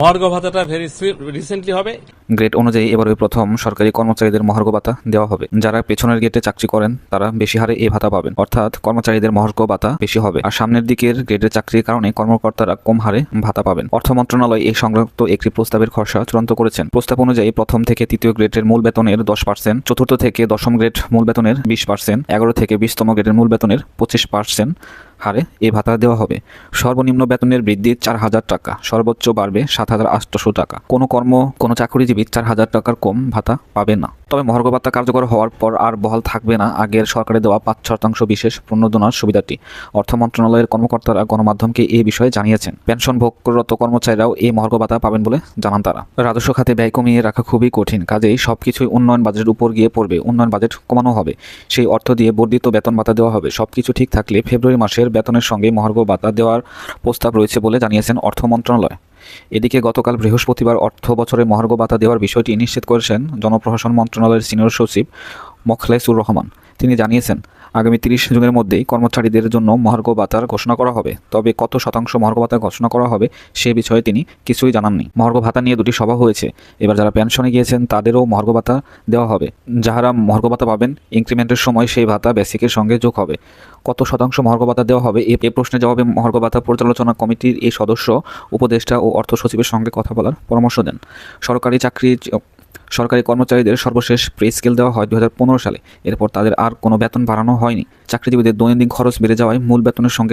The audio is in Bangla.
মহার্ঘ ভাতাটা ভেরি রিসেন্টলি হবে। গ্রেড অনুযায়ী এবারে প্রথম সরকারি কর্মচারীদের মহার্ঘ ভাতা দেওয়া হবে। যারা পেছনের গেটে চাকরি করেন, তারা বেশি হারে এই ভাতা পাবেন। অর্থাৎ কর্মচারীদের মহার্ঘ ভাতা বেশি হবে। আর সামনের দিকের গ্রেডের চাকরির কারণে কর্মকর্তারা কম হারে ভাতা পাবেন। অর্থ মন্ত্রণালয় এই সংক্রান্ত একটি প্রস্তাবের খসড়া চূড়ান্ত করেছেন। প্রস্তাব অনুযায়ী প্রথম থেকে তৃতীয় গ্রেডের মূল বেতনের দশ পার্সেন্ট চতুর্থ থেকে দশম গ্রেড মূল বেতনের বিশ পার্সেন্ট এগারো থেকে বিশতম গ্রেডের মূল বেতনের পঁচিশ পার্সেন্ট হারে এই ভাতা দেওয়া হবে। সর্বনিম্ন বেতনের বৃদ্ধি চার হাজার টাকা, সর্বোচ্চ বাড়বে সাত হাজার আটশোশো টাকা। কোনো কর্ম, কোনো চাকরিজীবী চার হাজার টাকার কম ভাতা পাবে না। তবে মহার্ঘ ভাতা কার্যকর হওয়ার পর আর বহাল থাকবে না আগের সরকারে দেওয়া পাঁচ শতাংশ বিশেষ প্রণোদনার সুবিধাটি। অর্থ মন্ত্রণালয়ের কর্মকর্তারা গণমাধ্যমকে এই বিষয়ে জানিয়েছেন। পেনশন ভোগরত কর্মচারীরাও এই মহার্ঘ ভাতা পাবেন বলে জানান তারা। রাজস্ব খাতে ব্যয় কমিয়ে রাখা খুবই কঠিন, কাজেই সবকিছুই উন্নয়ন বাজেটের উপর গিয়ে পড়বে। উন্নয়ন বাজেট কমানো হবে, সেই অর্থ দিয়ে বর্ধিত বেতন ভাতা দেওয়া হবে। সবকিছু ঠিক থাকলে ফেব্রুয়ারি মাসের বেতনের সঙ্গে মহার্ঘ ভাতা দেওয়ার প্রস্তাব রয়েছে বলে জানিয়েছেন অর্থ মন্ত্রণালয়। এদিকে গতকাল বৃহস্পতিবার অর্থ বছরে মহার্ঘ ভাতা দেওয়ার বিষয়টি নিশ্চিত করেছেন জনপ্রশাসন মন্ত্রণালয়ের সিনিয়র সচিব মোখলেসুর রহমান। তিনি জানিয়েছেন, আগামী তিরিশ জুনের মধ্যেই কর্মচারীদের জন্য মহার্ঘ ভাতার ঘোষণা করা হবে। তবে কত শতাংশ মহার্ঘ ভাতা ঘোষণা করা হবে সে বিষয়ে তিনি কিছুই জানাননি। মহার্ঘ ভাতা নিয়ে দুটি সভা হয়েছে। এবার যারা পেনশনে গিয়েছেন, তাদেরও মহার্ঘ ভাতা দেওয়া হবে। যাহারা মহার্ঘ ভাতা পাবেন, ইনক্রিমেন্টের সময় সেই ভাতা বেসিকের সঙ্গে যোগ হবে। কত শতাংশ মহার্ঘ ভাতা দেওয়া হবে এ প্রশ্নের জবাবে মহার্ঘ ভাতা পর্যালোচনা কমিটির এই সদস্য, উপদেষ্টা ও অর্থ সচিবের সঙ্গে কথা বলার পরামর্শ দেন। সরকারি চাকরি সরকারি কর্মচারীদের সর্বশেষ পে স্কেল দেওয়া হয় দু হাজার পনেরো সালে। এরপর তাদের আর কোনো বেতন বাড়ানো হয়নি। চাকরিজীবীদের দৈনন্দিন খরচ বেড়ে যাওয়ায় মূল বেতনের সঙ্গে